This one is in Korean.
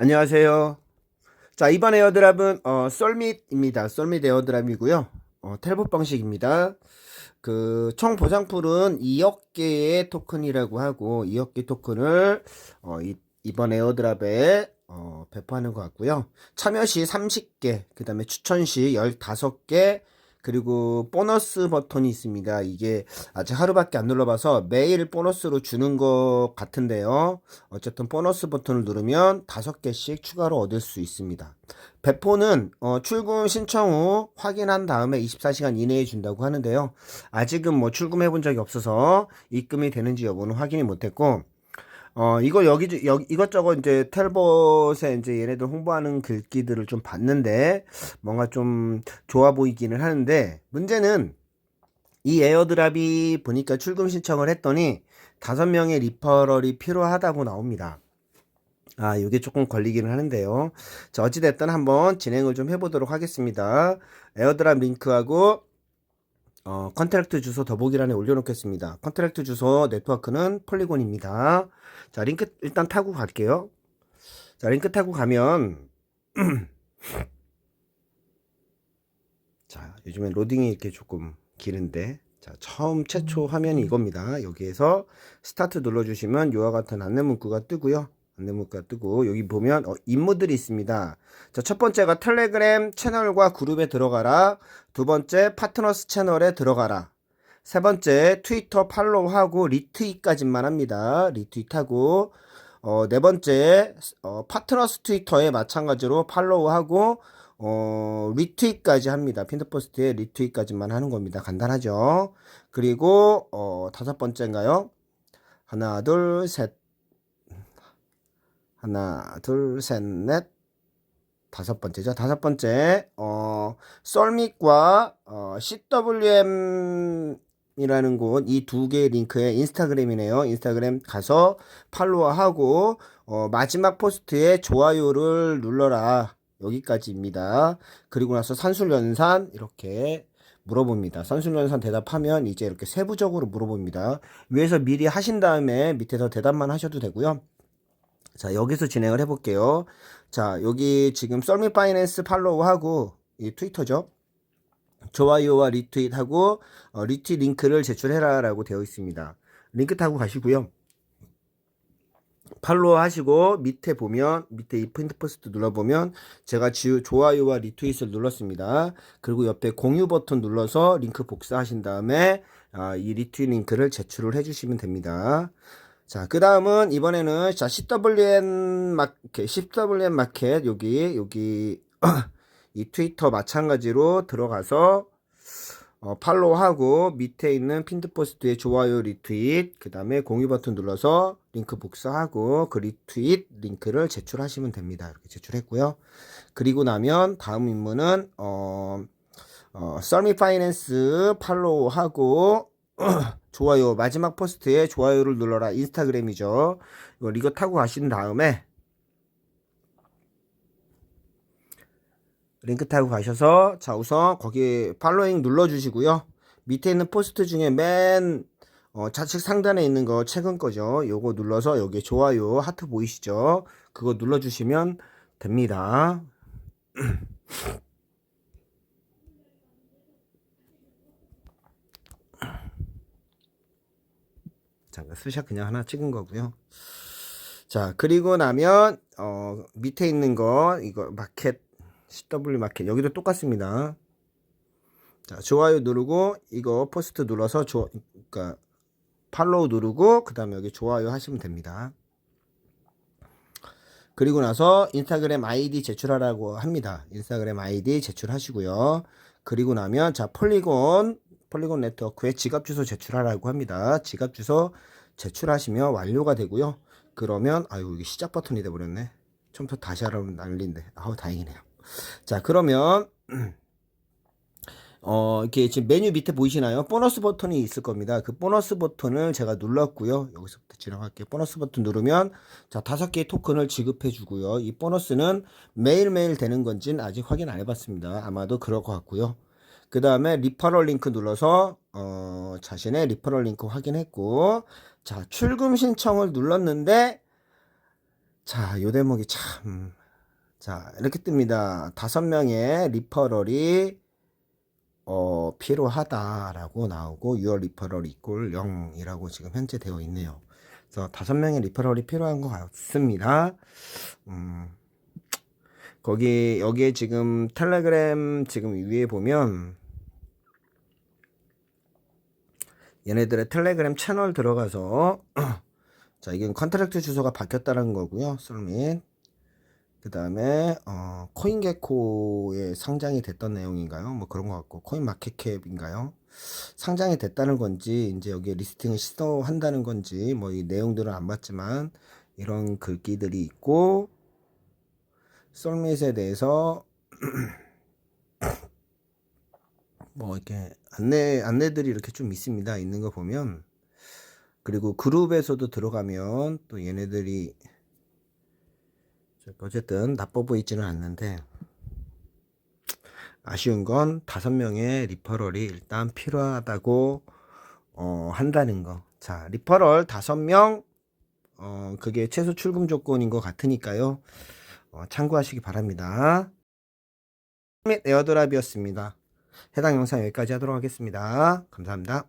안녕하세요. 자, 이번 에어드랍은 어, 썰밋입니다. 썰밋 에어드랍이고요. 어, 텔봇 방식입니다. 그 총 보장풀은 2억 개의 토큰이라고 하고 2억 개 토큰을 어, 이, 이번 에어드랍에 어, 배포하는 것 같고요. 참여 시 30개, 그 다음에 추천 시 15개, 그리고 보너스 버튼이 있습니다. 이게 아직 하루밖에 안 눌러봐서 매일 보너스로 주는 것 같은데요. 어쨌든 보너스 버튼을 누르면 5개씩 추가로 얻을 수 있습니다. 배포는 어, 출금 신청 후 확인한 다음에 24시간 이내에 준다고 하는데요. 아직은 뭐 출금해 본 적이 없어서 입금이 되는지 여부는 확인이 못했고 어, 이거 여기, 여기, 이것저것 이제 텔봇에 이제 얘네들 홍보하는 글귀들을 좀 봤는데, 뭔가 좀 좋아 보이기는 하는데, 문제는 이 에어드랍이 보니까 출금 신청을 했더니, 다섯 명의 리퍼럴이 필요하다고 나옵니다. 아, 이게 조금 걸리기는 하는데요. 자, 어찌됐든 한번 진행을 좀 해보도록 하겠습니다. 에어드랍 링크하고, 어, 컨트랙트 주소 더보기란에 올려놓겠습니다. 컨트랙트 주소 네트워크는 폴리곤입니다. 자, 링크 일단 타고 갈게요. 자, 링크 타고 가면, 자, 요즘엔 로딩이 이렇게 조금 기는데, 자, 처음 최초 화면이 이겁니다. 여기에서 스타트 눌러주시면 이와 같은 안내 문구가 뜨고요. 안내 문구가 뜨고, 여기 보면, 어, 임무들이 있습니다. 자, 첫 번째가 텔레그램 채널과 그룹에 들어가라. 두 번째, 파트너스 채널에 들어가라. 세 번째, 트위터 팔로우하고 리트윗까지만 합니다. 리트윗하고, 어, 네 번째, 어, 파트너스 트위터에 마찬가지로 팔로우하고, 어, 리트윗까지 합니다. 핀드포스트에 리트윗까지만 하는 겁니다. 간단하죠? 그리고, 어, 다섯 번째인가요? 하나, 둘, 셋. 하나, 둘, 셋, 넷. 다섯 번째죠. 다섯 번째, 어, 썰밋과, 어, CWM 이라는 곳, 이 두 개의 링크에 인스타그램이네요. 인스타그램 가서 팔로워하고, 어, 마지막 포스트에 좋아요를 눌러라. 여기까지입니다. 그리고 나서 산술연산, 이렇게 물어봅니다. 산술연산 대답하면 이제 이렇게 세부적으로 물어봅니다. 위에서 미리 하신 다음에 밑에서 대답만 하셔도 되고요. 자, 여기서 진행을 해볼게요. 자, 여기 지금 썰미 파이낸스 팔로우하고, 이 트위터죠. 좋아요와 리트윗하고 어, 리트윗 링크를 제출해라라고 되어 있습니다. 링크 타고 가시고요. 팔로우 하시고 밑에 보면 밑에 이 핀트 포스트 눌러보면 제가 지 좋아요와 리트윗을 눌렀습니다. 그리고 옆에 공유 버튼 눌러서 링크 복사하신 다음에 아, 이 리트윗 링크를 제출을 해주시면 됩니다. 자, 그 다음은 이번에는 자 CWN 마켓, CWN 마켓 여기 여기 이 트위터 마찬가지로 들어가서 어, 팔로우하고 밑에 있는 핀드 포스트에 좋아요 리트윗 그 다음에 공유 버튼 눌러서 링크 복사하고 그 리트윗 링크를 제출하시면 됩니다. 이렇게 제출했고요. 그리고 나면 다음 임무는 어, 어, 썰미 파이낸스 팔로우하고 좋아요. 마지막 포스트에 좋아요를 눌러라. 인스타그램이죠. 이거 이거 타고 가신 다음에 링크 타고 가셔서 자 우선 거기 팔로잉 눌러주시고요. 밑에 있는 포스트 중에 맨 어, 좌측 상단에 있는 거 최근 거죠. 요거 눌러서 여기 좋아요 하트 보이시죠? 그거 눌러주시면 됩니다 잠깐 스샷 그냥 하나 찍은 거고요 자 그리고 나면 어, 밑에 있는 거 이거 마켓 CW 마켓 여기도 똑같습니다. 자 좋아요 누르고 이거 포스트 눌러서 조 그러니까 팔로우 누르고 그 다음에 여기 좋아요 하시면 됩니다. 그리고 나서 인스타그램 아이디 제출하라고 합니다. 인스타그램 아이디 제출하시고요. 그리고 나면 자 폴리곤 폴리곤 네트워크에 지갑 주소 제출하라고 합니다. 지갑 주소 제출하시면 완료가 되고요. 그러면 아유 이게 시작 버튼이 돼 버렸네. 처음부터 다시 하라면 난리인데 아우 다행이네요. 자 그러면 어 이렇게 지금 메뉴 밑에 보이시나요? 보너스 버튼이 있을 겁니다. 그 보너스 버튼을 제가 눌렀고요. 여기서부터 지나갈게요. 보너스 버튼 누르면 자 다섯 개의 토큰을 지급해 주고요. 이 보너스는 매일매일 되는 건지는 아직 확인 안 해봤습니다. 아마도 그럴 것 같고요. 그 다음에 리퍼럴 링크 눌러서 어, 자신의 리퍼럴 링크 확인했고 자 출금 신청을 눌렀는데 자, 요 대목이 참. 자, 이렇게 뜹니다. 다섯 명의 리퍼럴이 어, 필요하다라고 나오고 6월 리퍼럴 이꼴 0이라고 지금 현재 되어 있네요. 그래서 다섯 명의 리퍼럴이 필요한 것 같습니다. 음, 거기 여기에 지금 텔레그램 지금 위에 보면 얘네들의 텔레그램 채널 들어가서 자 이게 컨트랙트 주소가 바뀌었다는 거고요. 솔밋 그 다음에 어, 코인게코에 상장이 됐던 내용인가요? 뭐 그런 것 같고 코인 마켓캡인가요? 상장이 됐다는 건지 이제 여기에 리스팅을 시도한다는 건지 뭐 이 내용들은 안 봤지만 이런 글귀들이 있고 솔밋에 대해서 뭐 이렇게 안내 안내들이 이렇게 좀 있습니다. 있는 거 보면 그리고 그룹에서도 들어가면 또 얘네들이 어쨌든 나빠 보이지는 않는데 아쉬운 건 다섯 명의 리퍼럴이 일단 필요하다고 어, 한다는 거. 자, 리퍼럴 다섯 명 어, 그게 최소 출금 조건인 것 같으니까요. 어, 참고하시기 바랍니다. 및 에어드랍이었습니다. 해당 영상 여기까지 하도록 하겠습니다. 감사합니다.